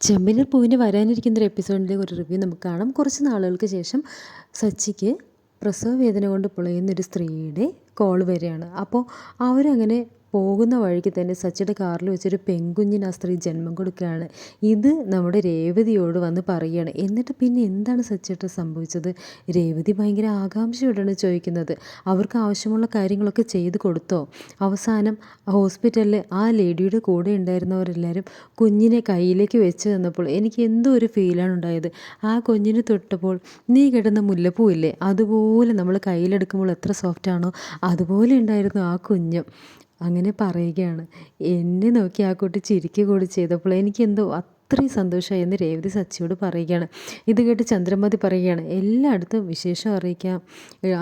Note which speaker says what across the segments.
Speaker 1: ചെമ്പനീർ പൂവിന് വരാനിരിക്കുന്ന ഒരു എപ്പിസോഡിന്റെ ഒരു റിവ്യൂ നമുക്ക് കാണാം. കുറച്ച് നാളുകൾക്ക് ശേഷം സച്ചിക്ക് പ്രസവ വേദന കൊണ്ട് പുളയുന്നൊരു സ്ത്രീയുടെ കോൾ വരികയാണ്. അപ്പോൾ അവരങ്ങനെ പോകുന്ന വഴിക്ക് തന്നെ സച്ചിയുടെ കാറിൽ വെച്ചൊരു പെൺകുഞ്ഞിന് ആ സ്ത്രീ ജന്മം കൊടുക്കുകയാണ്. ഇത് നമ്മുടെ രേവതിയോട് വന്ന് പറയുകയാണ്. എന്നിട്ട് പിന്നെ എന്താണ് സച്ചിട്ട് സംഭവിച്ചത്? രേവതി ഭയങ്കര ആകാംക്ഷയോടാണ് ചോദിക്കുന്നത്. അവർക്ക് ആവശ്യമുള്ള കാര്യങ്ങളൊക്കെ ചെയ്ത് കൊടുത്തോ? അവസാനം ഹോസ്പിറ്റലിൽ ആ ലേഡിയുടെ കൂടെ ഉണ്ടായിരുന്നവരെല്ലാവരും കുഞ്ഞിനെ കയ്യിലേക്ക് വെച്ച് തന്നപ്പോൾ എനിക്ക് എന്തോ ഒരു ഫീലാണ് ഉണ്ടായത്. ആ കുഞ്ഞിന് തൊട്ടപ്പോൾ നീ കിടന്ന മുല്ലപ്പൂവില്ലേ അതുപോലെ നമ്മൾ കയ്യിലെടുക്കുമ്പോൾ എത്ര സോഫ്റ്റാണോ അതുപോലെ ഉണ്ടായിരുന്നു ആ കുഞ്ഞ്. അങ്ങനെ പറയുകയാണ്. എന്നെ നോക്കി ആ കുട്ടി ചിരിക്കുക കൂടി ചെയ്തപ്പോൾ എനിക്കെന്തോ അത്രയും സന്തോഷമായി എന്ന് രേവതി സച്ചിയോട് പറയുകയാണ്. ഇത് കേട്ട് ചന്ദ്രമതി പറയുകയാണ് എല്ലായിടത്തും വിശേഷം അറിയിക്കാം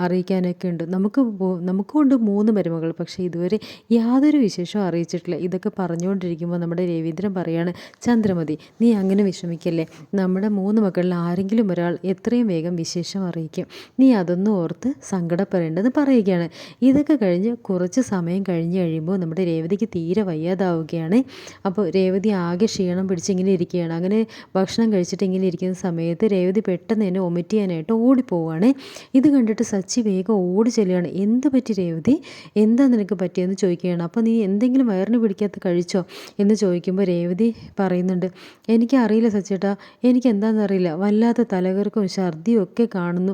Speaker 1: അറിയിക്കാനൊക്കെ ഉണ്ട്. നമുക്ക് നമുക്കുണ്ട് മൂന്ന് മരുമകൾ പക്ഷേ ഇതുവരെ യാതൊരു വിശേഷവും അറിയിച്ചിട്ടില്ല. ഇതൊക്കെ പറഞ്ഞുകൊണ്ടിരിക്കുമ്പോൾ നമ്മുടെ രവീന്ദ്രൻ പറയാണ് ചന്ദ്രമതി നീ അങ്ങനെ വിഷമിക്കല്ലേ? നമ്മുടെ മൂന്ന് മക്കളിൽ ആരെങ്കിലും ഒരാൾ എത്രയും വേഗം വിശേഷം അറിയിക്കും. നീ അതൊന്നും ഓർത്ത് സങ്കടപ്പെടേണ്ടെന്ന് പറയുകയാണ്. ഇതൊക്കെ കഴിഞ്ഞ് കുറച്ച് സമയം കഴിഞ്ഞ് കഴിയുമ്പോൾ നമ്മുടെ രേവതിക്ക് തീരെ വയ്യാതാവുകയാണ്. അപ്പോൾ രേവതി ആകെ ക്ഷീണം പിടിച്ചിങ്ങനെ ഇരിക്കുകയാണ്. അങ്ങനെ ഭക്ഷണം കഴിച്ചിട്ട് ഇങ്ങനെ ഇരിക്കുന്ന സമയത്ത് രേവതി പെട്ടെന്ന് തന്നെ ഒമിറ്റ് ചെയ്യാനായിട്ട് ഓടിപ്പോവാണ്. ഇത് കണ്ടിട്ട് സച്ചി വേഗം ഓടി ചെല്ലുകയാണ്. എന്ത് പറ്റി രേവതി? എന്താ നിനക്ക് പറ്റിയെന്ന് ചോദിക്കുകയാണ്. അപ്പോൾ നീ എന്തെങ്കിലും വയറിന് പിടിക്കാത്ത കഴിച്ചോ? എന്ന് ചോദിക്കുമ്പോൾ രേവതി പറയുന്നുണ്ട്. എനിക്കറിയില്ല സച്ചേട്ടാ എനിക്ക് എന്താണെന്ന് അറിയില്ല. വല്ലാത്ത തലകർക്കും ഛർദിയും ഒക്കെ കാണുന്നു.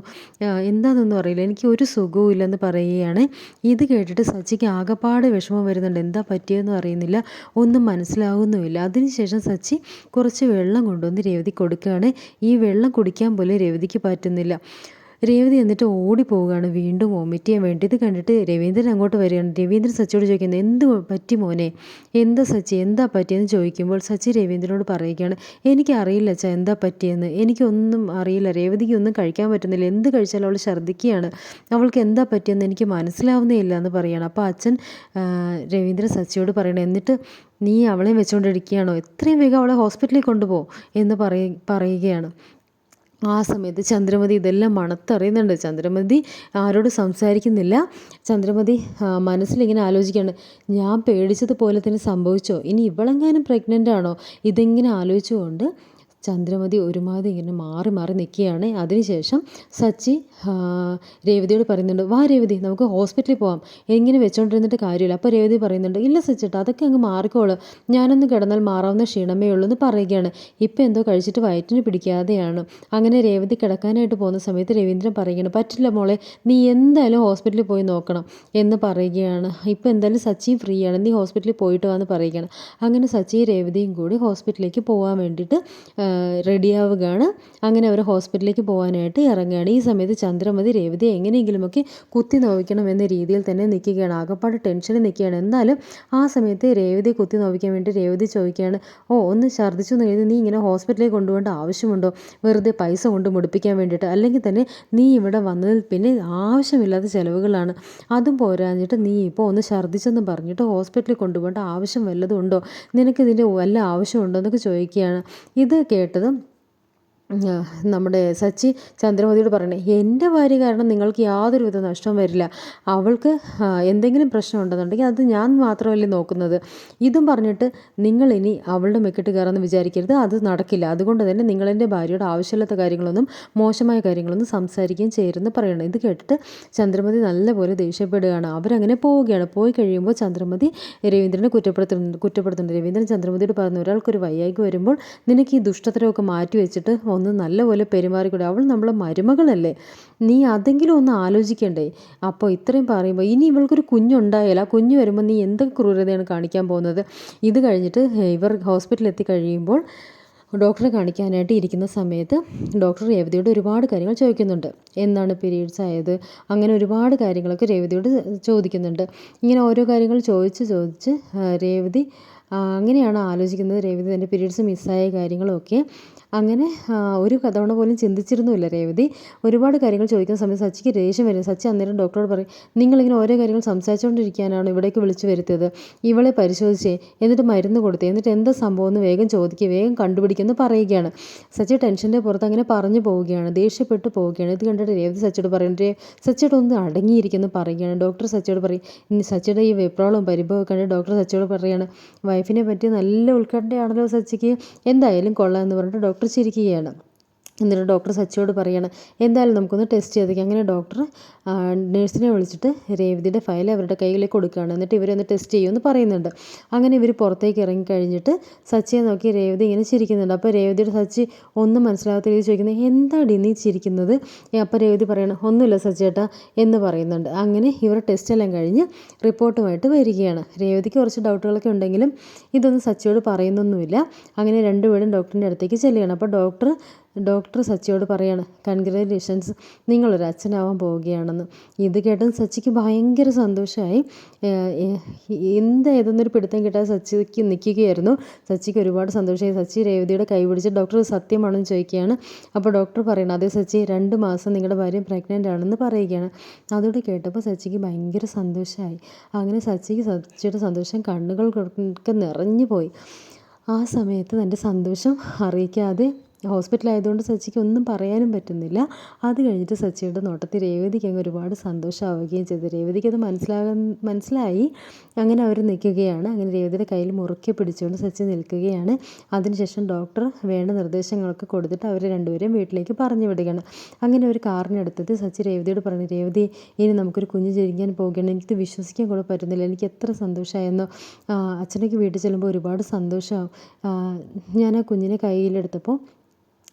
Speaker 1: എന്താണെന്നൊന്നും അറിയില്ല. എനിക്ക് ഒരു സുഖവും ഇല്ലെന്ന് പറയുകയാണ്. ഇത് കേട്ടിട്ട് സച്ചിക്ക് ആകപ്പാട് വിഷമം വരുന്നുണ്ട്. എന്താ പറ്റിയെന്നും അറിയുന്നില്ല. ഒന്നും മനസ്സിലാവുന്നുമില്ല. അതിനുശേഷം സച്ചി കുറച്ച് വെള്ളം കൊണ്ടുവന്ന് രേവതി കൊടുക്കുകയാണ്. ഈ വെള്ളം കുടിക്കാൻ പോലും രേവതിക്ക് പറ്റുന്നില്ല. രേവതി എന്നിട്ട് ഓടിപ്പോവുകയാണ്. വീണ്ടും വോമിറ്റ് ചെയ്യാൻ വേണ്ടി ഇത് കണ്ടിട്ട് രവീന്ദ്രൻ അങ്ങോട്ട് വരികയാണ്. രവീന്ദ്രൻ സച്ചിയോട് ചോദിക്കുന്നത് എന്ത് പറ്റി മോനെ? എന്താ സച്ചി? എന്താ പറ്റിയെന്ന് ചോദിക്കുമ്പോൾ സച്ചി രവീന്ദ്രനോട് പറയുകയാണ് എനിക്കറിയില്ല അച്ഛാ എന്താ പറ്റിയെന്ന്. എനിക്കൊന്നും അറിയില്ല. രേവതിക്ക് ഒന്നും കഴിക്കാൻ പറ്റുന്നില്ല. എന്ത് കഴിച്ചാലും അവൾ ഛർദ്ദിക്കുകയാണ്. അവൾക്ക് എന്താ പറ്റിയെന്ന് എനിക്ക് മനസ്സിലാവുന്നേ ഇല്ല എന്ന് പറയുകയാണ് അപ്പോൾ അച്ഛൻ രവീന്ദ്രൻ സച്ചിയോട് പറയണം. എന്നിട്ട് നീ അവളെ വെച്ചുകൊണ്ടിരിക്കുകയാണോ എത്രയും വേഗം അവളെ ഹോസ്പിറ്റലിൽ കൊണ്ടുപോകും എന്ന് പറയ പറയുകയാണ്. ആ സമയത്ത് ചന്ദ്രമതി ഇതെല്ലാം മണത്തറിയുന്നുണ്ട്. ചന്ദ്രമതി ആരോട് സംസാരിക്കുന്നില്ല. ചന്ദ്രമതി മനസ്സിലിങ്ങനെ ആലോചിക്കുകയാണ്. ഞാൻ പേടിച്ചതുപോലെ തന്നെ സംഭവിച്ചോ? ഇനി ഇവളെങ്ങാനും പ്രഗ്നന്റ് ആണോ? ഇതിങ്ങനെ ആലോചിച്ചുകൊണ്ട് ചന്ദ്രമതി ഒരുമാതിരി ഇങ്ങനെ മാറി മാറി നിൽക്കുകയാണ് അതിനുശേഷം സച്ചി രേവതിയോട് പറയുന്നുണ്ട് വാ രേവതി നമുക്ക് ഹോസ്പിറ്റലിൽ പോവാം. എങ്ങനെ വെച്ചോണ്ടിരുന്നിട്ട് കാര്യമില്ല. അപ്പോൾ രേവതി പറയുന്നുണ്ട് ഇല്ല സച്ചിട്ട് അതൊക്കെ അങ്ങ് മാറിക്കോളൂ. ഞാനൊന്ന് കിടന്നാൽ മാറാവുന്ന ക്ഷീണമേ ഉള്ളൂ എന്ന് പറയുകയാണ്. ഇപ്പം എന്തോ കഴിച്ചിട്ട് വയറ്റിന് പിടിക്കാതെയാണ്. അങ്ങനെ രേവതി കിടക്കാനായിട്ട് പോകുന്ന സമയത്ത് രവീന്ദ്രൻ പറയുകയാണ് പറ്റില്ല മോളെ നീ എന്തായാലും ഹോസ്പിറ്റലിൽ പോയി നോക്കണം എന്ന് പറയുകയാണ്. ഇപ്പം എന്തായാലും സച്ചിയും ഫ്രീ ആണ് നീ ഹോസ്പിറ്റലിൽ പോയിട്ട് വാന്ന് പറയുകയാണ്. അങ്ങനെ സച്ചിയും രേവതിയും കൂടി ഹോസ്പിറ്റലിലേക്ക് പോകാൻ വേണ്ടിയിട്ട് റെഡിയാവുകയാണ്. അങ്ങനെ അവർ ഹോസ്പിറ്റലിലേക്ക് പോകാനായിട്ട് ഇറങ്ങുകയാണ്. ഈ സമയത്ത് ചന്ദ്രമതി രേവതി എങ്ങനെയെങ്കിലുമൊക്കെ കുത്തി നോവിക്കണം എന്ന രീതിയിൽ തന്നെ നിൽക്കുകയാണ്. ആകപ്പാട് ടെൻഷനിൽ നിൽക്കുകയാണ്. എന്നാലും ആ സമയത്ത് രേവതി കുത്തി നോവിക്കാൻ വേണ്ടി രേവതി ചോദിക്കുകയാണ് ഓ ഒന്ന് ഛർദ്ദിച്ചു എന്ന് നീ ഇങ്ങനെ ഹോസ്പിറ്റലിൽ കൊണ്ടുപോകേണ്ട ആവശ്യമുണ്ടോ? വെറുതെ പൈസ കൊണ്ട് മുടിപ്പിക്കാൻ വേണ്ടിയിട്ട്. അല്ലെങ്കിൽ തന്നെ നീ ഇവിടെ വന്നതിൽ പിന്നെ ആവശ്യമില്ലാത്ത ചിലവുകളാണ്. അതും പോരാഞ്ഞിട്ട് നീ ഇപ്പോൾ ഒന്ന് ഛർദ്ദിച്ചെന്ന് പറഞ്ഞിട്ട് ഹോസ്പിറ്റലിൽ കൊണ്ടുപോകേണ്ട ആവശ്യം വല്ലതും ഉണ്ടോ? നിനക്കിതിന്റെ വല്ല ആവശ്യമുണ്ടോ? എന്നൊക്കെ ചോദിക്കുകയാണ്. ഇത് കേട്ടതും നമ്മുടെ സച്ചി ചന്ദ്രമതിയോട് പറയണേ എന്റെ ഭാര്യ കാരണം നിങ്ങൾക്ക് യാതൊരുവിധ നഷ്ടവും വരില്ല. അവൾക്ക് എന്തെങ്കിലും പ്രശ്നം ഉണ്ടെന്നുണ്ടെങ്കിൽ അത് ഞാൻ മാത്രമല്ലേ നോക്കുന്നത്. ഇതും പറഞ്ഞിട്ട് നിങ്ങൾ ഇനി അവളുടെ മെക്കിട്ട് കയറാമെന്ന് വിചാരിക്കരുത്. അത് നടക്കില്ല. അതുകൊണ്ട് തന്നെ നിങ്ങളെന്റെ ഭാര്യയോട് ആവശ്യമില്ലാത്ത കാര്യങ്ങളൊന്നും മോശമായ കാര്യങ്ങളൊന്നും സംസാരിക്കുകയും ചെയ്യരുതെന്ന് പറയണം. ഇത് കേട്ടിട്ട് ചന്ദ്രമതി നല്ലപോലെ ദേഷ്യപ്പെടുകയാണ്. അവരങ്ങനെ പോവുകയാണ്. പോയി കഴിയുമ്പോൾ ചന്ദ്രമതി രവീന്ദ്രനെ കുറ്റപ്പെടുത്തുന്നുണ്ട് കുറ്റപ്പെടുത്തുന്നുണ്ട്. രവീന്ദ്രൻ ചന്ദ്രമതിയോട് പറഞ്ഞു ഒരാൾക്കൊരു വയ്യായ്ക വരുമ്പോൾ നിനക്ക് ഈ ദുഷ്ടത്തരമൊക്കെ മാറ്റി വെച്ചിട്ട് ഒന്ന് നല്ലപോലെ പെരുമാറിക്കൂടെ? അവൾ നമ്മളെ മരുമകളല്ലേ? നീ അതെങ്കിലും ഒന്ന് ആലോചിക്കണ്ടേ? അപ്പോൾ ഇത്രയും പറയുമ്പോൾ ഇനി ഇവൾക്കൊരു കുഞ്ഞുണ്ടായാൽ ആ കുഞ്ഞ് വരുമ്പോൾ നീ എന്തൊക്കെ ക്രൂരതയാണ് കാണിക്കാൻ പോകുന്നത്? ഇത് കഴിഞ്ഞിട്ട് ഇവർ ഹോസ്പിറ്റലിൽ എത്തി കഴിയുമ്പോൾ ഡോക്ടറെ കാണിക്കാനായിട്ട് ഇരിക്കുന്ന സമയത്ത് ഡോക്ടർ രേവതിയോട് ഒരുപാട് കാര്യങ്ങൾ ചോദിക്കുന്നുണ്ട്. എന്നാണ് പീരീഡ്സ് ആയത്? അങ്ങനെ ഒരുപാട് കാര്യങ്ങളൊക്കെ രേവതിയോട് ചോദിക്കുന്നുണ്ട്. ഇങ്ങനെ ഓരോ കാര്യങ്ങൾ ചോദിച്ച് ചോദിച്ച് രേവതി അങ്ങനെയാണ് ആലോചിക്കുന്നത്. രേവതി തന്റെ പീരീഡ്സ് മിസ്സായ കാര്യങ്ങളൊക്കെ അങ്ങനെ ഒരു തവണ പോലും ചിന്തിച്ചിരുന്നുമില്ല രേവതി. ഒരുപാട് കാര്യങ്ങൾ ചോദിക്കുന്ന സമയത്ത് സച്ചിക്ക് ദേഷ്യം വരും. സച്ചി അന്നേരം ഡോക്ടറോട് പറയും നിങ്ങളിങ്ങനെ ഓരോ കാര്യങ്ങൾ സംസാരിച്ചുകൊണ്ടിരിക്കാനാണ് ഇവിടേക്ക് വിളിച്ചു വരുത്തിയത് ഇവളെ പരിശോധിച്ചേ എന്നിട്ട് മരുന്ന് കൊടുത്തേ എന്നിട്ട് എന്താ സംഭവം എന്ന് വേഗം ചോദിക്കുക വേഗം കണ്ടുപിടിക്കുമെന്ന് പറയുകയാണ്. സച്ചി ടെൻഷന്റെ പുറത്ത് അങ്ങനെ പറഞ്ഞു പോവുകയാണ് ദേഷ്യപ്പെട്ട് പോവുകയാണ്. ഇത് കണ്ടിട്ട് രേവതി സച്ചിയോട് പറയുന്നത് സച്ചിയോട് ഒന്ന് അടങ്ങിയിരിക്കുന്നു പറയുകയാണ്. ഡോക്ടർ സച്ചിയോട് പറയും സച്ചിയുടെ ഈ വെപ്രാളവും പരിഭവം കണ്ട് ഡോക്ടർ സച്ചിയോട് പറയുകയാണ് വൈഫിനെ പറ്റി നല്ല ഉത്കണ്ഠയാണല്ലോ സച്ചിക്ക്. എന്തായാലും കൊള്ളാം എന്ന് പറഞ്ഞിട്ട് ഡോക്ടർ ചിരിക്കുകയാണ് എന്നിട്ട് ഡോക്ടർ സച്ചിയോട് പറയാണ് എന്തായാലും നമുക്കൊന്ന് ടെസ്റ്റ് ചെയ്തേക്കാം അങ്ങനെ ഡോക്ടർ നേഴ്സിനെ വിളിച്ചിട്ട് രേവതിയുടെ ഫയൽ അവരുടെ കയ്യിലേക്ക് കൊടുക്കുകയാണ്. എന്നിട്ട് ഇവരൊന്ന് ടെസ്റ്റ് ചെയ്യുമെന്ന് പറയുന്നുണ്ട്. അങ്ങനെ ഇവർ പുറത്തേക്ക് ഇറങ്ങി കഴിഞ്ഞിട്ട് സച്ചിയെ നോക്കി രേവതി ഇങ്ങനെ ചിരിക്കുന്നുണ്ട്. അപ്പോൾ രേവതിയുടെ സച്ചി ഒന്നും മനസ്സിലാകാത്ത രീതി ചോദിക്കുന്നത് എന്താടി നീ ചിരിക്കുന്നത്? അപ്പോൾ രേവതി പറയണം ഒന്നുമില്ല സച്ചേട്ടാ എന്ന് പറയുന്നുണ്ട്. അങ്ങനെ ഇവർ ടെസ്റ്റ് എല്ലാം കഴിഞ്ഞ് റിപ്പോർട്ടുമായിട്ട് വരികയാണ്. രേവതിക്ക് കുറച്ച് ഡൗട്ടുകളൊക്കെ ഉണ്ടെങ്കിലും ഇതൊന്നും സച്ചിയോട് പറയുന്നൊന്നുമില്ല. അങ്ങനെ രണ്ടുപേരും ഡോക്ടറിന്റെ അടുത്തേക്ക് ചെല്ലുകയാണ്. അപ്പോൾ ഡോക്ടർ ഡോക്ടർ സച്ചിയോട് പറയാണ് കൺഗ്രാജുലേഷൻസ് നിങ്ങളൊരു അച്ഛനാവാൻ പോവുകയാണെന്ന്. ഇത് കേട്ടത് സച്ചിക്ക് ഭയങ്കര സന്തോഷമായി. എന്താ ഏതെന്നൊരു പിടുത്തം കിട്ടാതെ സച്ചിക്ക് നിൽക്കുകയായിരുന്നു. സച്ചിക്ക് ഒരുപാട് സന്തോഷമായി. സച്ചി രേവതിയുടെ കൈ പിടിച്ച് ഡോക്ടർ സത്യമാണെന്ന് ചോദിക്കുകയാണ്. അപ്പോൾ ഡോക്ടർ പറയണം അതേ സച്ചി രണ്ട് മാസം നിങ്ങളുടെ ഭാര്യ പ്രഗ്നന്റ് ആണെന്ന് പറയുകയാണ്. അതോട് കേട്ടപ്പോൾ സച്ചിക്ക് ഭയങ്കര സന്തോഷമായി. അങ്ങനെ സച്ചിക്ക് സച്ചിയുടെ സന്തോഷം കണ്ണുകൾ നിറഞ്ഞു പോയി. ആ സമയത്ത് തന്റെ സന്തോഷം അറിയിക്കാതെ ഹോസ്പിറ്റലായതുകൊണ്ട് സച്ചിക്ക് ഒന്നും പറയാനും പറ്റുന്നില്ല. അത് കഴിഞ്ഞിട്ട് സച്ചിയുടെ നോട്ടത്തിൽ രേവതിക്ക് അങ്ങ് ഒരുപാട് സന്തോഷമാവുകയും ചെയ്തു. രേവതിക്ക് അത് മനസ്സിലാകാൻ മനസ്സിലായി. അങ്ങനെ അവർ നിൽക്കുകയാണ്. അങ്ങനെ രേവതിയുടെ കയ്യിൽ മുറുക്കി പിടിച്ചുകൊണ്ട് സച്ചി നിൽക്കുകയാണ്. അതിനുശേഷം ഡോക്ടർ വേണ്ട നിർദ്ദേശങ്ങളൊക്കെ കൊടുത്തിട്ട് അവർ രണ്ടുപേരും വീട്ടിലേക്ക് പറഞ്ഞു വിടുകയാണ്. അങ്ങനെ ഒരു കാറിനെടുത്തത് സച്ചി രേവതിയോട് പറഞ്ഞു രേവതി ഇനി നമുക്കൊരു കുഞ്ഞ് ജനിക്കാൻ പോകുകയാണ് എനിക്ക് വിശ്വസിക്കാൻ കൂടെ പറ്റുന്നില്ല. എനിക്ക് എത്ര സന്തോഷമായെന്നോ അച്ഛനൊക്കെ വീട്ടിൽ ചെല്ലുമ്പോൾ ഒരുപാട് സന്തോഷമാവും. ഞാൻ ആ കുഞ്ഞിനെ കയ്യിലെടുത്തപ്പോൾ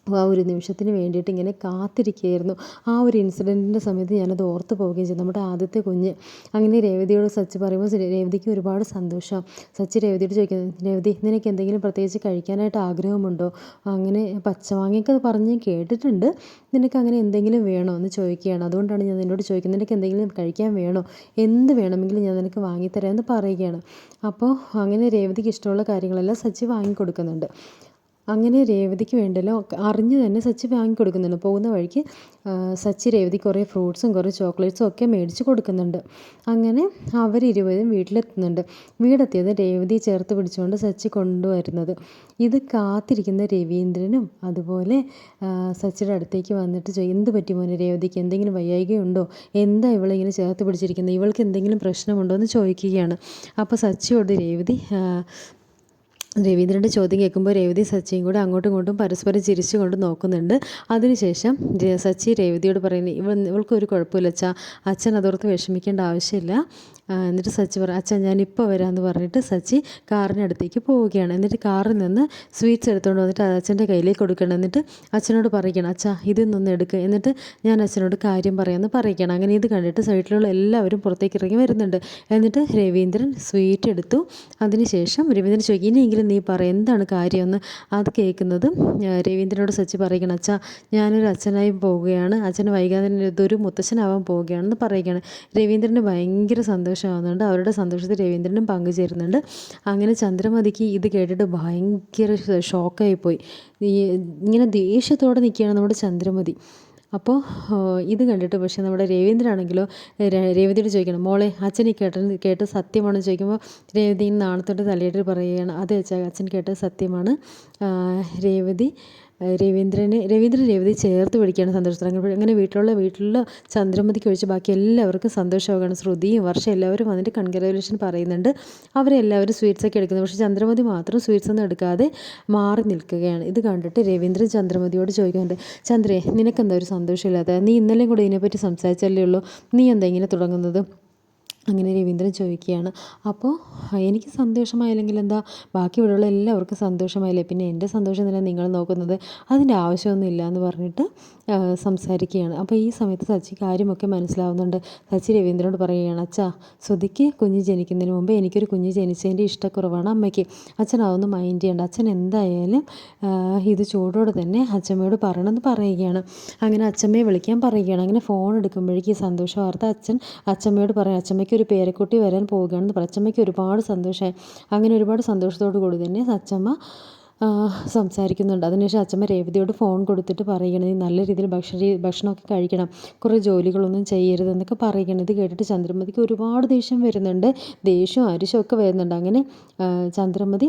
Speaker 1: ആ ഒരു നിമിഷത്തിന് വേണ്ടിയിട്ട് ഇങ്ങനെ കാത്തിരിക്കുകയായിരുന്നു. ആ ഒരു ഇൻസിഡന്റിന്റെ സമയത്ത് ഞാനത് ഓർത്ത് പോവുകയും ചെയ്തു. നമ്മുടെ ആദ്യത്തെ കുഞ്ഞ് അങ്ങനെ രേവതിയോട് സച്ചി പറയുമ്പോൾ രേവതിക്ക് ഒരുപാട് സന്തോഷം. സച്ചി രേവതിയോട് ചോദിക്കുന്നു രേവതി നിനക്ക് എന്തെങ്കിലും പ്രത്യേകിച്ച് കഴിക്കാനായിട്ട് ആഗ്രഹമുണ്ടോ? അങ്ങനെ പച്ചമാങ്ങയൊക്കെ പറഞ്ഞ് കേട്ടിട്ടുണ്ട്. നിനക്ക് അങ്ങനെ എന്തെങ്കിലും വേണോ? എന്ന് ചോദിക്കുകയാണ്. അതുകൊണ്ടാണ് ഞാൻ നിന്നോട് ചോദിക്കുന്നത് നിനക്ക് എന്തെങ്കിലും കഴിക്കാൻ വേണോ? എന്ത് വേണമെങ്കിലും ഞാൻ നിനക്ക് വാങ്ങിത്തരാമെന്ന് പറയുകയാണ്. അപ്പോൾ അങ്ങനെ രേവതിക്ക് ഇഷ്ടമുള്ള കാര്യങ്ങളെല്ലാം സച്ചി വാങ്ങിക്കൊടുക്കുന്നുണ്ട്. അങ്ങനെ രേവതിക്ക് വേണ്ടല്ലോ. അറിഞ്ഞു തന്നെ സച്ചി വാങ്ങി കൊടുക്കുന്നുണ്ട്. പോകുന്ന വഴിക്ക് സച്ചി രേവതി കുറേ ഫ്രൂട്ട്സും കുറേ ചോക്ലേറ്റ്സും ഒക്കെ മേടിച്ച് കൊടുക്കുന്നുണ്ട്. അങ്ങനെ അവരിരുവരും വീട്ടിലെത്തുന്നുണ്ട്. വീടെത്തിയത് രേവതി ചേർത്ത് പിടിച്ചുകൊണ്ട് സച്ചി കൊണ്ടുവരുന്നത്. ഇത് കാത്തിരിക്കുന്ന രവീന്ദ്രനും അതുപോലെ സച്ചിയുടെ അടുത്തേക്ക് വന്നിട്ട് എന്ത് പറ്റി മോനെ രേവതിക്ക്? എന്തെങ്കിലും വയ്യായികയുണ്ടോ? എന്താ ഇവളിങ്ങനെ ചേർത്ത് പിടിച്ചിരിക്കുന്നത് ഇവൾക്ക് എന്തെങ്കിലും പ്രശ്നമുണ്ടോ? എന്ന് ചോദിക്കുകയാണ്. അപ്പോൾ സച്ചിയോട് രേവതി രവീന്ദ്രന്റെ ചോദ്യം കേൾക്കുമ്പോൾ രേവതി സച്ചിയും കൂടെ അങ്ങോട്ടും ഇങ്ങോട്ടും പരസ്പരം ചിരിച്ചുകൊണ്ട് നോക്കുന്നുണ്ട്. അതിനുശേഷം സച്ചി രേവതിയോട് പറയുന്നത് ഇവൾ ഇവൾക്കൊരു കുഴപ്പമില്ല അച്ഛാ അച്ഛൻ അതോർത്ത് വിഷമിക്കേണ്ട ആവശ്യമില്ല. എന്നിട്ട് സച്ചി പറ അച്ഛൻ ഞാൻ ഇപ്പോൾ വരാമെന്ന് പറഞ്ഞിട്ട് സച്ചി കാറിനടുത്തേക്ക് പോവുകയാണ്. എന്നിട്ട് കാറിൽ നിന്ന് സ്വീറ്റ്സ് എടുത്തുകൊണ്ട് വന്നിട്ട് അച്ഛന്റെ കയ്യിലേക്ക് കൊടുക്കണം. എന്നിട്ട് അച്ഛനോട് പറയണം അച്ഛാ ഇതൊന്നൊന്ന് എടുക്കുക എന്നിട്ട് ഞാൻ അച്ഛനോട് കാര്യം പറയാമെന്ന് പറയിക്കണം. അങ്ങനെ ഇത് കണ്ടിട്ട് സൈഡിലുള്ള എല്ലാവരും പുറത്തേക്ക് ഇറങ്ങി വരുന്നുണ്ട്. എന്നിട്ട് രവീന്ദ്രൻ സ്വീറ്റ് എടുത്തു. അതിനുശേഷം രവീന്ദ്രൻ ചോദിക്കും ഇനിയെങ്കിലും നീ പറ എന്താണ് കാര്യമെന്ന്? അത് കേൾക്കുന്നത് രവീന്ദ്രനോട് സച്ചി പറയണം അച്ഛാ ഞാനൊരു അച്ഛനായി പോവുകയാണ്. അച്ഛൻ വൈകാതെ ഇതൊരു മുത്തശ്ശനാവാൻ പോവുകയാണെന്ന് പറയുകയാണ് രവീന്ദ്രന് ഭയങ്കര സന്തോഷം. സന്തോഷമാകുന്നുണ്ട് അവരുടെ സന്തോഷത്തിൽ രവീന്ദ്രനും പങ്കുചേരുന്നുണ്ട്. അങ്ങനെ ചന്ദ്രമതിക്ക് ഇത് കേട്ടിട്ട് ഭയങ്കര ഷോക്കായിപ്പോയി. പോയി ഇങ്ങനെ ദേഷ്യത്തോടെ നിൽക്കുകയാണ് നമ്മുടെ ചന്ദ്രമതി. അപ്പോൾ ഇത് കണ്ടിട്ട് പക്ഷേ നമ്മുടെ രവീന്ദ്രനാണെങ്കിലോ രേവതിയോട് ചോദിക്കണം മോളെ അച്ഛൻ ഈ കേട്ട കേട്ട് സത്യമാണെന്ന് ചോദിക്കുമ്പോൾ രേവതി നാണത്തോട്ട് തലയിട്ട് പറയുകയാണ് അത് അച്ഛൻ കേട്ട സത്യമാണ്. രേവതി രവീന്ദ്രനെ രവീന്ദ്രൻ രവതി ചേർത്ത് പിടിക്കുകയാണ് സന്തോഷത്തിൽ അങ്ങനെ വീട്ടിലുള്ള വീട്ടിലുള്ള ചന്ദ്രമതിക്ക് ഒഴിച്ച് ബാക്കി എല്ലാവർക്കും സന്തോഷമാകുകയാണ് ശ്രുതിയും വർഷം എല്ലാവരും വന്നിട്ട് കൺഗ്രാജുലേഷൻ പറയുന്നുണ്ട്. അവരെല്ലാവരും സ്വീറ്റ്സൊക്കെ എടുക്കുന്നത് പക്ഷേ ചന്ദ്രമതി മാത്രം സ്വീറ്റ്സ് ഒന്നും എടുക്കാതെ മാറി നിൽക്കുകയാണ്. ഇത് കണ്ടിട്ട് രവീന്ദ്രൻ ചന്ദ്രമതിയോട് ചോദിക്കുന്നുണ്ട് ചന്ദ്രേ നിനക്കെന്താ ഒരു സന്തോഷമില്ലാത്ത? നീ ഇന്നലെയും കൂടെ ഇതിനെപ്പറ്റി സംസാരിച്ചല്ലേ ഉള്ളൂ? നീ എന്താ ഇങ്ങനെ തുടങ്ങുന്നത്? അങ്ങനെ രവീന്ദ്രൻ ചോദിക്കുകയാണ്. അപ്പോൾ എനിക്ക് സന്തോഷമായില്ലെങ്കിൽ എന്താ? ബാക്കി ഇവിടെയുള്ള എല്ലാവർക്കും സന്തോഷമായില്ലേ? പിന്നെ എന്റെ സന്തോഷം തന്നെ നിങ്ങൾ നോക്കുന്നത് അതിന്റെ ആവശ്യമൊന്നും ഇല്ല എന്ന് പറഞ്ഞിട്ട് സംസാരിക്കുകയാണ്. അപ്പോൾ ഈ സമയത്ത് സച്ചി കാര്യമൊക്കെ മനസ്സിലാവുന്നുണ്ട്. സച്ചി രവീന്ദ്രനോട് പറയുകയാണ് അച്ഛാ ശ്രുതിക്ക് കുഞ്ഞ് ജനിക്കുന്നതിന് മുമ്പ് എനിക്കൊരു കുഞ്ഞ് ജനിച്ചതിന്റെ ഇഷ്ടക്കുറവാണ് അമ്മയ്ക്ക്. അച്ഛൻ അതൊന്നും മൈൻഡ് ചെയ്യേണ്ട. അച്ഛൻ എന്തായാലും ഇത് ചൂടോടെ തന്നെ അച്ഛമ്മയോട് പറയണമെന്ന് പറയുകയാണ്. അങ്ങനെ അച്ഛമ്മയെ വിളിക്കാൻ പറയുകയാണ്. അങ്ങനെ ഫോൺ എടുക്കുമ്പോഴേക്ക് സന്തോഷ വാർത്ത അച്ഛൻ അച്ഛമ്മയോട് പറയും അച്ഛമ്മയ്ക്ക് ഒരു പേരക്കുട്ടി വരാൻ പോവുകയാണെന്ന് പറയും. അച്ഛമ്മയ്ക്ക് ഒരുപാട് സന്തോഷമായി. അങ്ങനെ ഒരുപാട് സന്തോഷത്തോടു കൂടി തന്നെ അച്ഛമ്മ സംസാരിക്കുന്നുണ്ട്. അതിനുശേഷം അച്ഛമ്മ രേവതിയോട് ഫോൺ കൊടുത്തിട്ട് പറയുകയാണ് നീ നല്ല രീതിയിൽ ഭക്ഷണ ഭക്ഷണമൊക്കെ കഴിക്കണം കുറേ ജോലികളൊന്നും ചെയ്യരുതെന്നൊക്കെ പറയുകയാണ് ഇത് കേട്ടിട്ട് ചന്ദ്രമതിക്ക് ഒരുപാട് ദേഷ്യം വരുന്നുണ്ട്. ദേഷ്യവും അരിശമൊക്കെ വരുന്നുണ്ട്. അങ്ങനെ ചന്ദ്രമതി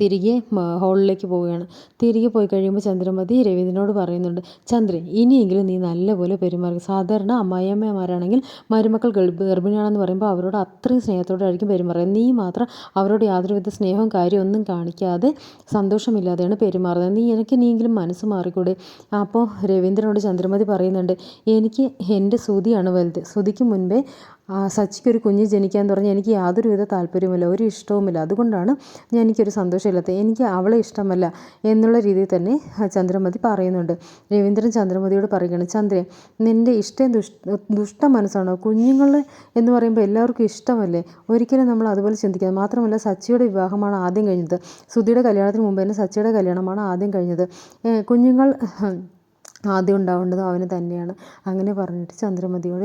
Speaker 1: തിരികെ ഹോളിലേക്ക് പോവുകയാണ്. തിരികെ പോയി കഴിയുമ്പോൾ ചന്ദ്രമതി രവീന്ദ്രനോട് പറയുന്നുണ്ട് ചന്ദ്രൻ ഇനിയെങ്കിലും നീ നല്ലപോലെ പെരുമാറുക. സാധാരണ അമ്മായിയമ്മമാരാണെങ്കിൽ മരുമക്കൾ ഗർഭിണിയാണെന്ന് പറയുമ്പോൾ അവരോട് അത്രയും സ്നേഹത്തോടായിരിക്കും പെരുമാറുക. നീ മാത്രം അവരോട് യാതൊരുവിധ സ്നേഹവും കാര്യവും ഒന്നും കാണിക്കാതെ സന്തോഷമില്ലാതെയാണ് പെരുമാറുന്നത്. നീ എനിക്ക് നീയെങ്കിലും മനസ്സ് മാറിക്കൂടെ? അപ്പോൾ രവീന്ദ്രനോട് ചന്ദ്രമതി പറയുന്നുണ്ട് എനിക്ക് എന്റെ ശ്രുതിയാണ് വലുത്. ശ്രുതിക്ക് മുൻപേ സച്ചിക്കൊരു കുഞ്ഞ് ജനിക്കാൻ തുടങ്ങി എനിക്ക് യാതൊരുവിധ താല്പര്യവുമില്ല ഒരു ഇഷ്ടവുമില്ല. അതുകൊണ്ടാണ് ഞാൻ എനിക്കൊരു സന്തോഷമില്ലാത്തത് എനിക്ക് അവളെ ഇഷ്ടമല്ല എന്നുള്ള രീതിയിൽ തന്നെ ചന്ദ്രമതി പറയുന്നുണ്ട്. രവീന്ദ്രൻ ചന്ദ്രമതിയോട് പറയുകയാണ് ചന്ദ്രൻ നിന്റെ ഇഷ്ടം ദുഷ്ട ദുഷ്ട മനസ്സാണോ? കുഞ്ഞുങ്ങൾ എന്ന് പറയുമ്പോൾ എല്ലാവർക്കും ഇഷ്ടമല്ലേ? ഒരിക്കലും നമ്മൾ അതുപോലെ ചിന്തിക്കുന്നത് മാത്രമല്ല സച്ചിയുടെ വിവാഹമാണ് ആദ്യം കഴിഞ്ഞത്. സുധിയുടെ കല്യാണത്തിന് മുമ്പ് തന്നെ സച്ചിയുടെ കല്യാണമാണ് ആദ്യം കഴിഞ്ഞത്. കുഞ്ഞുങ്ങൾ ആദ്യം ഉണ്ടാവേണ്ടത് അവന് തന്നെയാണ്. അങ്ങനെ പറഞ്ഞിട്ട് ചന്ദ്രമതിയോട്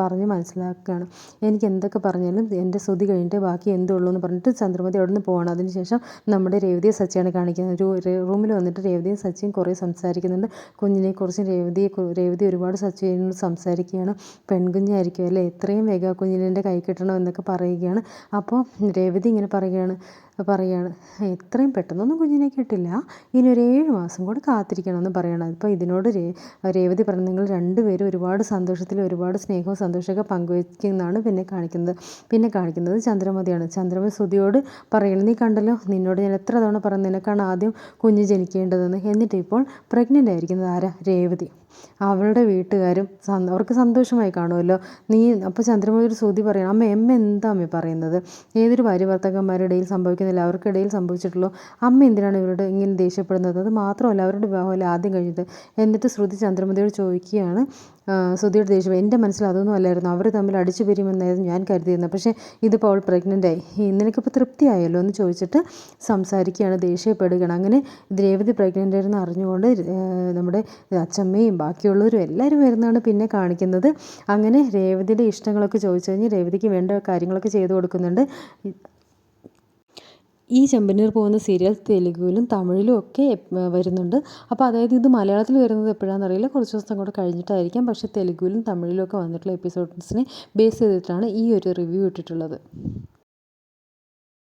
Speaker 1: പറഞ്ഞ് മനസ്സിലാക്കുകയാണ്. എനിക്ക് എന്തൊക്കെ പറഞ്ഞാലും എന്റെ ശ്രുതി കഴിഞ്ഞിട്ട് ബാക്കി എന്തുള്ളൂ എന്ന് പറഞ്ഞിട്ട് ചന്ദ്രമതി അവിടെ നിന്ന് പോവാണ്. അതിനുശേഷം നമ്മുടെ രേവതിയെ സച്ചിയാണ് കാണിക്കുന്നത്. ഒരു റൂമിൽ വന്നിട്ട് രേവതിയും സച്ചിയും കുറേ സംസാരിക്കുന്നുണ്ട്. കുഞ്ഞിനെക്കുറിച്ച് രേവതിയെ രേവതി ഒരുപാട് സച്ചിനോട് സംസാരിക്കുകയാണ്. പെൺകുഞ്ഞായിരിക്കും അല്ലേ? എത്രയും വേഗം കുഞ്ഞിനെ കൈ കിട്ടണം എന്നൊക്കെ പറയുകയാണ്. അപ്പോൾ രേവതി ഇങ്ങനെ പറയുകയാണ് പറയുകയാണ് എത്രയും പെട്ടെന്നൊന്നും കുഞ്ഞിനെ കിട്ടില്ല. ഇനി ഒരു ഏഴ് മാസം കൂടി കാത്തിരിക്കണമെന്ന് പറയണം. ഇപ്പോൾ ഇതിനോട് രേവതി പറഞ്ഞു നിങ്ങൾ രണ്ടുപേരും ഒരുപാട് സന്തോഷത്തിൽ ഒരുപാട് സ്നേഹവും സന്തോഷമൊക്കെ പങ്കുവയ്ക്കുന്നതാണ് പിന്നെ കാണിക്കുന്നത്. പിന്നെ കാണിക്കുന്നത് ചന്ദ്രമതിയാണ്. ചന്ദ്രമതി ശ്രുതിയോട് പറയണം നീ കണ്ടല്ലോ നിന്നോട് ഞാൻ എത്ര തവണ പറഞ്ഞു നിനക്കാണ് ആദ്യം കുഞ്ഞ് ജനിക്കേണ്ടതെന്ന്. എന്നിട്ട് ഇപ്പോൾ പ്രഗ്നന്റ് ആയിരിക്കുന്നത് ആരാ? രേവതി. അവളുടെ വീട്ടുകാരും അവർക്ക് സന്തോഷമായി കാണുമല്ലോ. നീ അപ്പോൾ ചന്ദ്രമതി ഒരു ശ്രുതി പറയണം. അമ്മ എമ്മ എന്താ അമ്മ പറയുന്നത്? ഏതൊരു ഭാര്യ ഭർത്താക്കന്മാരുടെ ഇടയിൽ സംഭവിക്കുന്നില്ല. അവർക്കിടയിൽ സംഭവിച്ചിട്ടുള്ളൂ. അമ്മ എന്തിനാണ് ഇവരോട് ഇങ്ങനെ ദേഷ്യപ്പെടുന്നത്? അത് മാത്രമല്ല അവരുടെ വിവാഹമല്ല ആദ്യം കഴിഞ്ഞത്? എന്നിട്ട് ശ്രുതി ചന്ദ്രമതിയോട് ചോദിക്കുകയാണ്. ശ്രുതിയുടെ ദേഷ്യം എന്റെ മനസ്സിൽ അതൊന്നും അല്ലായിരുന്നു. അവർ തമ്മിൽ അടിച്ചു പിരിയുമെന്നായിരുന്നു ഞാൻ കരുതിയിരുന്നത്. പക്ഷേ ഇതിപ്പോൾ അവൾ പ്രഗ്നന്റ് ആയി. നിനക്കിപ്പോൾ തൃപ്തിയായല്ലോ എന്ന് ചോദിച്ചിട്ട് സംസാരിക്കുകയാണ് ദേഷ്യപ്പെടുകയാണ് അങ്ങനെ ദ്രേവതി പ്രഗ്നന്റ് ആയിരുന്നു അറിഞ്ഞുകൊണ്ട് നമ്മുടെ അച്ചമ്മയും ബാക്കിയുള്ളവരും എല്ലാവരും വരുന്നതാണ് പിന്നെ കാണിക്കുന്നത്. അങ്ങനെ രേവതിയുടെ ഇഷ്ടങ്ങളൊക്കെ ചോദിച്ചു കഴിഞ്ഞ് രേവതിക്ക് വേണ്ട കാര്യങ്ങളൊക്കെ ചെയ്തു കൊടുക്കുന്നുണ്ട്. ഈ ചെമ്പനീർ പോകുന്ന സീരിയൽ തെലുഗുവിലും തമിഴിലും ഒക്കെ വരുന്നുണ്ട്. അപ്പോൾ അതായത് ഇത് മലയാളത്തിൽ വരുന്നത് എപ്പോഴാണെന്ന് അറിയില്ല. കുറച്ച് ദിവസം കൂടെ കഴിഞ്ഞിട്ടായിരിക്കാം. പക്ഷേ തെലുഗുവിലും തമിഴിലും ഒക്കെ വന്നിട്ടുള്ള എപ്പിസോഡ്സിനെ ബേസ് ചെയ്തിട്ടാണ് ഈ ഒരു റിവ്യൂ ഇട്ടിട്ടുള്ളത്.